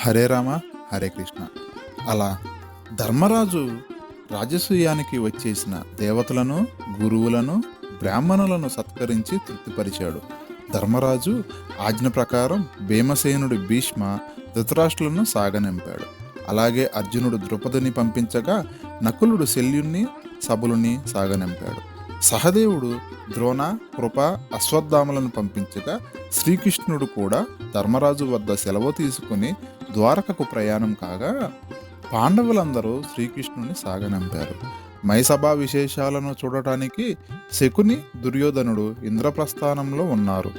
హరే రామ హరే కృష్ణ. అలా ధర్మరాజు రాజసూయానికి వచ్చేసిన దేవతలను గురువులను బ్రాహ్మణులను సత్కరించి తృప్తిపరిచాడు. ధర్మరాజు ఆజ్ఞ ప్రకారం భీమసేనుడు భీష్మ ధృతరాష్ట్రులను సాగనింపాడు. అలాగే అర్జునుడు ద్రుపదిని పంపించగా నకులుడు శల్యుణ్ణి సభలుని సాగనింపాడు. సహదేవుడు ద్రోణ కృప అశ్వత్థామలను పంపించగా శ్రీకృష్ణుడు కూడా ధర్మరాజు వద్ద సెలవు తీసుకుని ద్వారకకు ప్రయాణం కాగా పాండవులందరూ శ్రీకృష్ణుని సాగనంపారు. మైసభా విశేషాలను చూడటానికి శకుని దుర్యోధనుడు ఇంద్రప్రస్థానంలో ఉన్నారు.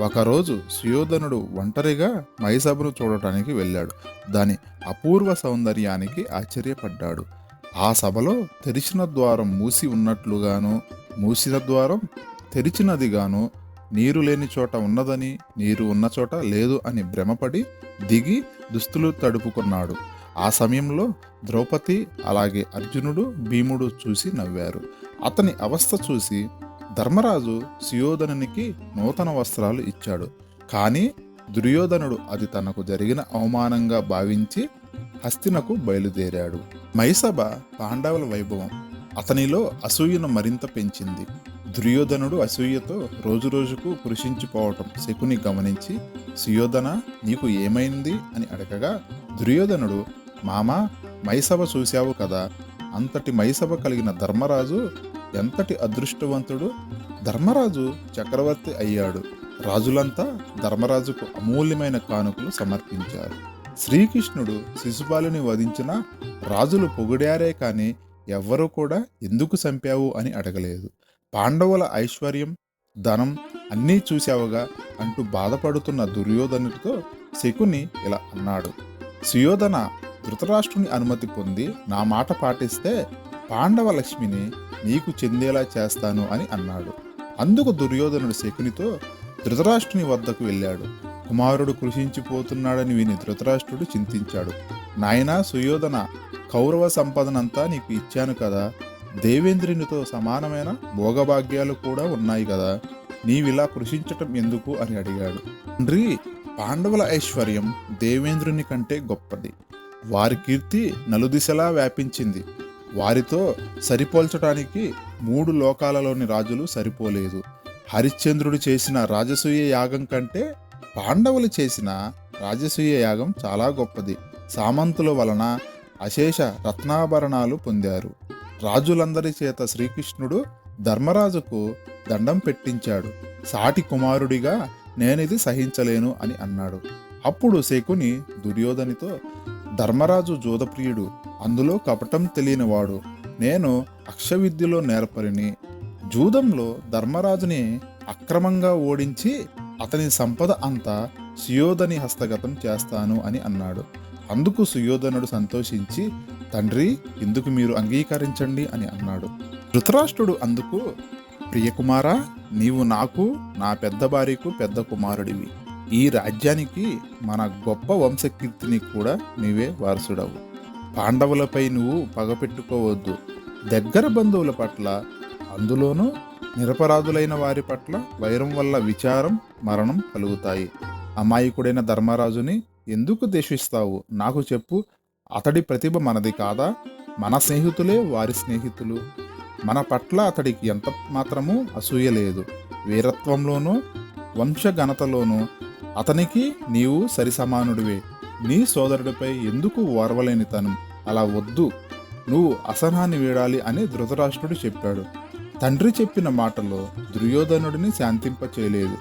ఒకరోజు సుయోధనుడు ఒంటరిగా మైసభను చూడటానికి వెళ్ళాడు. దాని అపూర్వ సౌందర్యానికి ఆశ్చర్యపడ్డాడు. ఆ సభలో తెరిచిన ద్వారం మూసి ఉన్నట్లుగాను మూసిన ద్వారం తెరిచినదిగాను నీరు లేని చోట ఉన్నదని నీరు ఉన్న చోట లేదు అని భ్రమపడి దిగి దుస్తులు తడుపుకున్నాడు. ఆ సమయంలో ద్రౌపది అలాగే అర్జునుడు భీముడు చూసి నవ్వారు. అతని అవస్థ చూసి ధర్మరాజు సుయోధనునికి నూతన వస్త్రాలు ఇచ్చాడు. కానీ దుర్యోధనుడు అది తనకు జరిగిన అవమానంగా భావించి హస్తినకు బయలుదేరాడు. మైసభ పాండవుల వైభవం అతనిలో అసూయను మరింత పెంచింది. దుర్యోధనుడు అసూయతో రోజురోజుకు కృషించిపోవటం శకుని గమనించి సుయోధన నీకు ఏమైంది? అని అడగగా దుర్యోధనుడు మామా మైసభ చూశావు కదా. అంతటి మైసభ కలిగిన ధర్మరాజు ఎంతటి అదృష్టవంతుడు? ధర్మరాజు చక్రవర్తి అయ్యాడు. రాజులంతా ధర్మరాజుకు అమూల్యమైన కానుకలు సమర్పించారు. శ్రీకృష్ణుడు శిశుపాలుని వధించిన రాజులు పొగిడారే కానీ ఎవ్వరూ కూడా ఎందుకు చంపావు? అని అడగలేదు. పాండవుల ఐశ్వర్యం ధనం అన్నీ చూశావుగా అంటూ బాధపడుతున్న దుర్యోధనుడితో శకుని ఇలా అన్నాడు సుయోధన ధృతరాష్ట్రుని అనుమతి పొంది నా మాట పాటిస్తే పాండవ లక్ష్మిని నీకు చెందేలా చేస్తాను అని అన్నాడు. అందుకు దుర్యోధనుడు శకునితో ధృతరాష్ట్రుని వద్దకు వెళ్ళాడు. కుమారుడు కృషించిపోతున్నాడని విని ధృతరాష్ట్రుడు చింతించాడు. నాయనా సుయోధన కౌరవ సంపదనంతా నీకు ఇచ్చాను కదా దేవేంద్రునితో సమానమైన భోగభాగ్యాలు కూడా ఉన్నాయి కదా. నీవిలా కృషించటం ఎందుకు? అని అడిగాడు. తండ్రి పాండవుల ఐశ్వర్యం దేవేంద్రుని కంటే గొప్పది. వారి కీర్తి నలుదిశలా వ్యాపించింది. వారితో సరిపోల్చటానికి మూడు లోకాలలోని రాజులు సరిపోలేదు. హరిశ్చంద్రుడు చేసిన రాజసూయ యాగం కంటే పాండవులు చేసిన రాజసూయ యాగం చాలా గొప్పది. సామంతుల వలన అశేష రత్నాభరణాలు పొందారు. రాజులందరి చేత శ్రీకృష్ణుడు ధర్మరాజుకు దండం పెట్టించాడు. సాటి కుమారుడిగా నేనిది సహించలేను అని అన్నాడు. అప్పుడు శకుని దుర్యోధనితో ధర్మరాజు జోదప్రియుడు అందులో కపటం తెలియనివాడు. నేను అక్షవిద్యలో నేర్పరిని. జూదంలో ధర్మరాజుని అక్రమంగా ఓడించి అతని సంపద అంతా సుయోధని హస్తగతం చేస్తాను అని అన్నాడు. అందుకు సుయోధనుడు సంతోషించి తండ్రి ఇందుకు మీరు అంగీకరించండి అని అన్నాడు. ధృతరాష్ట్రుడు అందుకు ప్రియకుమారా నీవు నాకు నా పెద్ద భార్యకు పెద్ద కుమారుడివి. ఈ రాజ్యానికి మన గొప్ప వంశకీర్తిని కూడా నీవే వారసుడవు. పాండవులపై నువ్వు పగపెట్టుకోవద్దు దగ్గర బంధువుల పట్ల అందులోనూ నిరపరాధులైన వారి పట్ల వైరం వల్ల విచారం మరణం కలుగుతాయి. అమాయకుడైన ధర్మరాజుని ఎందుకు ద్వేషిస్తావు? నాకు చెప్పు. అతడి ప్రతిభ మనది కాదా? మన స్నేహితులే వారి స్నేహితులు. మన పట్ల అతడికి ఎంత మాత్రమూ అసూయ లేదు. వీరత్వంలోనూ వంశఘనతలోనూ అతనికి నీవు సరిసమానుడివే. నీ సోదరుడిపై ఎందుకు ఓర్వలేనితనం? అలా వద్దు. నువ్వు అసహనాన్ని వీడాలి అని ధృతరాష్ట్రుడు చెప్పాడు. తండ్రి చెప్పిన మాటలో దుర్యోధనుడిని శాంతింపచేయలేదు.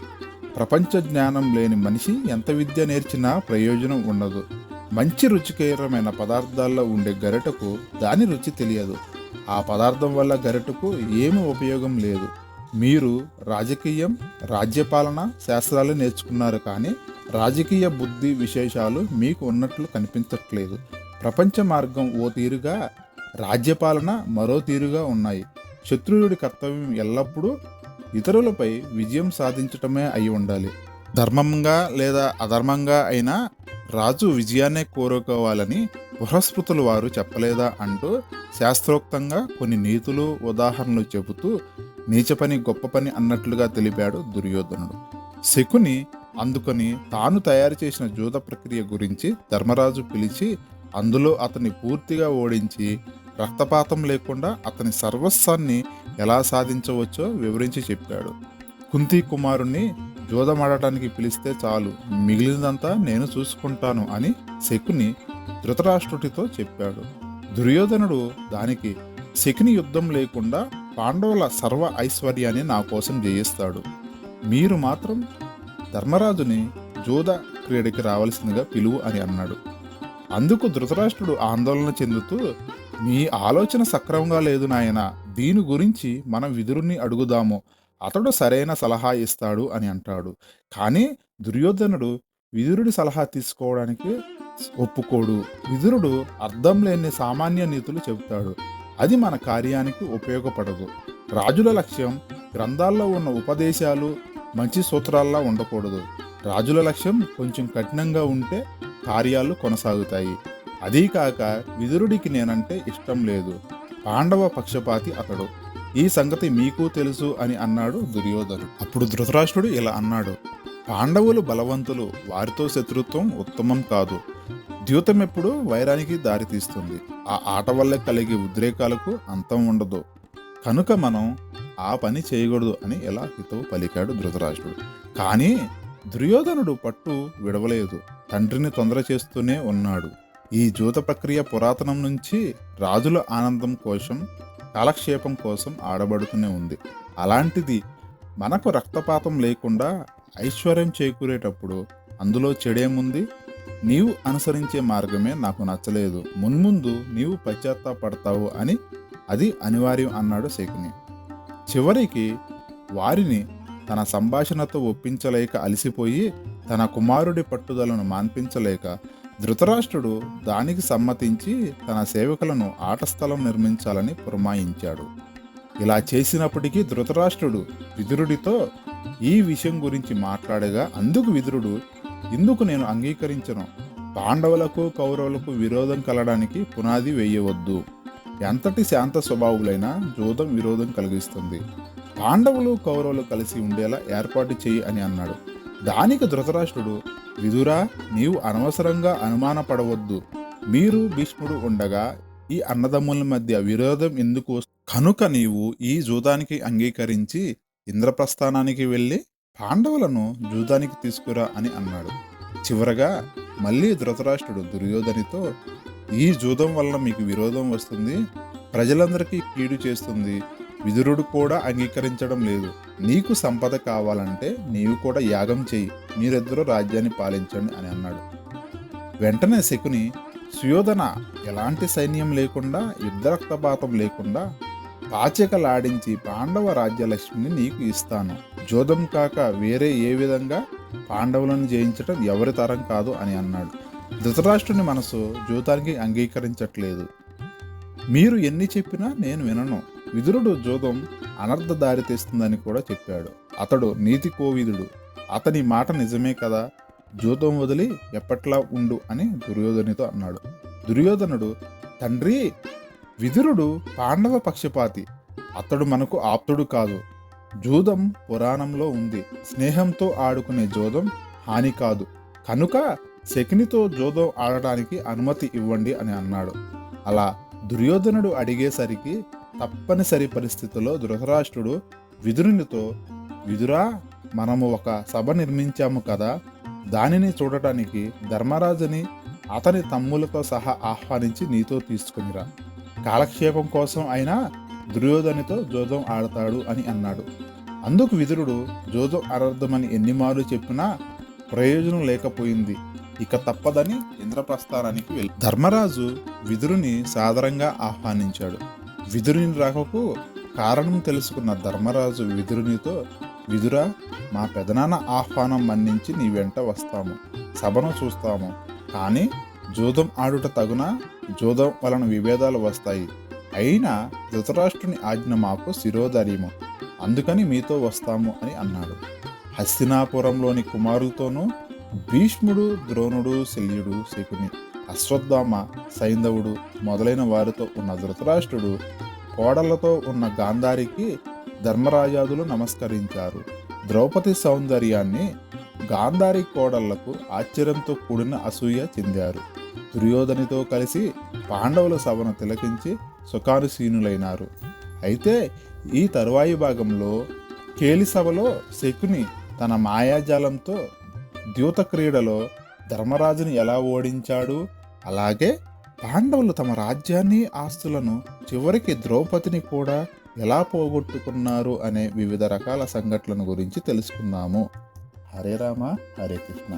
ప్రపంచ జ్ఞానం లేని మనిషి ఎంత విద్య నేర్చినా ప్రయోజనం ఉండదు. మంచి రుచికరమైన పదార్థాల్లో ఉండే గరిటకు దాని రుచి తెలియదు. ఆ పదార్థం వల్ల గరిటకు ఏమి ఉపయోగం లేదు. మీరు రాజకీయం రాజ్యపాలన శాస్త్రాలు నేర్చుకున్నారు కానీ రాజకీయ బుద్ధి విశేషాలు మీకు ఉన్నట్లు కనిపించట్లేదు. ప్రపంచ మార్గం ఓ తీరుగా రాజ్యపాలన మరో తీరుగా ఉన్నాయి. శత్రువుడి కర్తవ్యం ఎల్లప్పుడూ ఇతరులపై విజయం సాధించటమే అయి ఉండాలి. ధర్మంగా లేదా అధర్మంగా అయినా రాజు విజయాన్నే కోరుకోవాలని బృహస్పతులు వారు చెప్పలేదా అంటూ శాస్త్రోక్తంగా కొన్ని నీతులు ఉదాహరణలు చెబుతూ నీచ పని గొప్ప పని అన్నట్లుగా తెలిపాడు దుర్యోధనుడు. శకుని అందుకని తాను తయారు చేసిన జూద ప్రక్రియ గురించి ధర్మరాజు పిలిచి అందులో అతన్ని పూర్తిగా ఓడించి రక్తపాతం లేకుండా అతని సర్వస్వాన్ని ఎలా సాధించవచ్చో వివరించి చెప్పాడు. కుంతి కుమారుణ్ణి జోదమాడటానికి పిలిస్తే చాలు మిగిలినదంతా నేను చూసుకుంటాను అని శకుని ధృతరాష్ట్రుడితో చెప్పాడు. దుర్యోధనుడు దానికి శకుని యుద్ధం లేకుండా పాండవుల సర్వ ఐశ్వర్యాన్ని నా కోసం జయిస్తాడు. మీరు మాత్రం ధర్మరాజుని జోద క్రీడకి రావాల్సిందిగా పిలువు అని అన్నాడు. అందుకు ధృతరాష్ట్రుడు ఆందోళన చెందుతూ మీ ఆలోచన సక్రమంగా లేదు నాయన. దీని గురించి మనం విదురుణ్ణి అడుగుదాము. అతడు సరైన సలహా ఇస్తాడు అని అంటాడు. కానీ దుర్యోధనుడు విదురుడి సలహా తీసుకోవడానికి ఒప్పుకోడు. విదురుడు అర్థం లేని సామాన్య నీతులు చెబుతాడు. అది మన కార్యానికి ఉపయోగపడదు. రాజుల లక్ష్యం గ్రంథాల్లో ఉన్న ఉపదేశాలు మంచి సూత్రాల్లా ఉండకూడదు. రాజుల లక్ష్యం కొంచెం కఠినంగా ఉంటే కార్యాలు కొనసాగుతాయి. అదీ కాక విదురుడికి నేనంటే ఇష్టం లేదు. పాండవ పక్షపాతి అతడు. ఈ సంగతి మీకు తెలుసు అని అన్నాడు దుర్యోధనుడు. అప్పుడు ధృతరాష్ట్రుడు ఇలా అన్నాడు. పాండవులు బలవంతులు వారితో శత్రుత్వం ఉత్తమం కాదు. ద్యూతం ఎప్పుడు వైరానికి దారితీస్తుంది. ఆ ఆట వల్ల కలిగే ఉద్రేకాలకు అంతం ఉండదు. కనుక మనం ఆ పని చేయకూడదు అని ఎలా హితవు పలికాడు ధృతరాష్ట్రుడు. కానీ దుర్యోధనుడు పట్టు విడవలేదు. తండ్రిని తొందర చేస్తూనే ఉన్నాడు. ఈ జూత ప్రక్రియ పురాతనం నుంచి రాజుల ఆనందం కోసం కాలక్షేపం కోసం ఆడబడుతూనే ఉంది. అలాంటిది మనకు రక్తపాతం లేకుండా ఐశ్వర్యం చేకూరేటప్పుడు అందులో చెడేముంది? నీవు అనుసరించే మార్గమే నాకు నచ్చలేదు. మున్ముందు నీవు పశ్చాత్తాపడతావు అని అది అనివార్యం అన్నాడు శకుని. చివరికి వారిని తన సంభాషణతో ఒప్పించలేక అలసిపోయి తన కుమారుడి పట్టుదలను మాన్పించలేక ధృతరాష్ట్రుడు దానికి సమ్మతించి తన సేవకులను ఆట స్థలం నిర్మించాలని పురమాయించాడు. ఇలా చేసినప్పటికీ ధృతరాష్ట్రుడు విదురుడితో ఈ విషయం గురించి మాట్లాడగా అందుకు విదురుడు ఇందుకు నేను అంగీకరించను. పాండవులకు కౌరవులకు విరోధం కలడానికి పునాది వేయవద్దు. ఎంతటి శాంత స్వభావులైనా జోదం విరోధం కలిగిస్తుంది. పాండవులు కౌరవులు కలిసి ఉండేలా ఏర్పాటు చేయి అని అన్నాడు. దానికి ధృతరాష్ట్రుడు విదురా నీవు అనవసరంగా అనుమానపడవద్దు. మీరు భీష్ముడు ఉండగా ఈ అన్నదమ్ముల మధ్య విరోధం ఎందుకు కనుక నీవు ఈ జూదానికి అంగీకరించి ఇంద్రప్రస్థానానికి వెళ్ళి పాండవులను జూదానికి తీసుకురా అని అన్నాడు. చివరగా మళ్ళీ ధృతరాష్ట్రుడు దుర్యోధనితో ఈ జూదం వల్ల మీకు విరోధం వస్తుంది ప్రజలందరికీ కీడు చేస్తుంది విదురుడు కూడా అంగీకరించడం లేదు. నీకు సంపద కావాలంటే నీవు కూడా యాగం చెయ్యి మీరిద్దరూ రాజ్యాన్ని పాలించండి అని అన్నాడు. వెంటనే శకుని సుయోధన ఎలాంటి సైన్యం లేకుండా యుద్ధరక్తపాతం లేకుండా పాచికలాడించి పాండవ రాజ్యలక్ష్మిని నీకు ఇస్తాను. జోదం కాక వేరే ఏ విధంగా పాండవులను జయించటం ఎవరి తరం కాదు అని అన్నాడు. ధృతరాష్ట్రుని మనసు జూతానికి అంగీకరించట్లేదు. మీరు ఎన్ని చెప్పినా నేను వినను. విదురుడు జోదం అనర్థ దారి తెస్తుందని కూడా చెప్పాడు. అతడు నీతి కోవిదుడు. అతని మాట నిజమే కదా? జూతం వదిలి ఎప్పట్లా ఉండు అని దుర్యోధనితో అన్నాడు. దుర్యోధనుడు తండ్రి విదురుడు పాండవ పక్షపాతి. అతడు మనకు ఆప్తుడు కాదు. జూదం పురాణంలో ఉంది. స్నేహంతో ఆడుకునే జోదం హాని కాదు. కనుక శకునితో జోదం ఆడటానికి అనుమతి ఇవ్వండి అని అన్నాడు. అలా దుర్యోధనుడు అడిగేసరికి తప్పనిసరి పరిస్థితిలో ధృతరాష్ట్రుడు విదురునితో విదురా మనము ఒక సభ నిర్మించాము కదా. దానిని చూడటానికి ధర్మరాజుని అతని తమ్ములతో సహా ఆహ్వానించి నీతో తీసుకునిరా. కాలక్షేపం కోసం అయినా దుర్యోధనితో జోదం ఆడతాడు అని అన్నాడు. అందుకు విదురుడు జోదం అనర్థమని ఎన్నిమార్లు చెప్పినా ప్రయోజనం లేకపోయింది. ఇక తప్పదని ఇంద్రప్రస్థానానికి వెళ్ళి ధర్మరాజు విదురుని సాదరంగా ఆహ్వానించాడు. విదురుని రాకకు కారణం తెలుసుకున్న ధర్మరాజు విదురునితో విదురా మా పెదనాన్న ఆహ్వానం మన్నించి నీ వెంట వస్తాము. సభను చూస్తాము. కానీ జూదం ఆడుట తగున? జూదం వలన విభేదాలు వస్తాయి. అయినా ధృతరాష్ట్రుని ఆజ్ఞ మాకు శిరోధర్యము. అందుకని మీతో వస్తాము అని అన్నాడు. హస్తినాపురంలోని కుమారులతోనూ భీష్ముడు ద్రోణుడు శల్యుడు శకుని అశ్వత్థామ సైంధవుడు మొదలైన వారితో ఉన్న ధృతరాష్ట్రుడు కోడళ్ళతో ఉన్న గాంధారికి ధర్మరాజాదులు నమస్కరించారు. ద్రౌపది సౌందర్యాన్ని గాంధారి కోడళ్ళకు ఆశ్చర్యంతో కూడిన అసూయ చెందారు. దుర్యోధనితో కలిసి పాండవుల సభను తిలకించి సుఖానుసీనులైనారు అయితే ఈ తరువాయి భాగంలో కేలి సభలో శకుని తన మాయాజాలంతో ద్యూత క్రీడలో ధర్మరాజుని ఎలా ఓడించాడు? అలాగే పాండవులు తమ రాజ్యాన్ని ఆస్తులను చివరికి ద్రౌపదిని కూడా ఎలా పోగొట్టుకున్నారు అనే వివిధ రకాల సంఘటనల గురించి తెలుసుకుందాము. హరే రామ హరే కృష్ణ.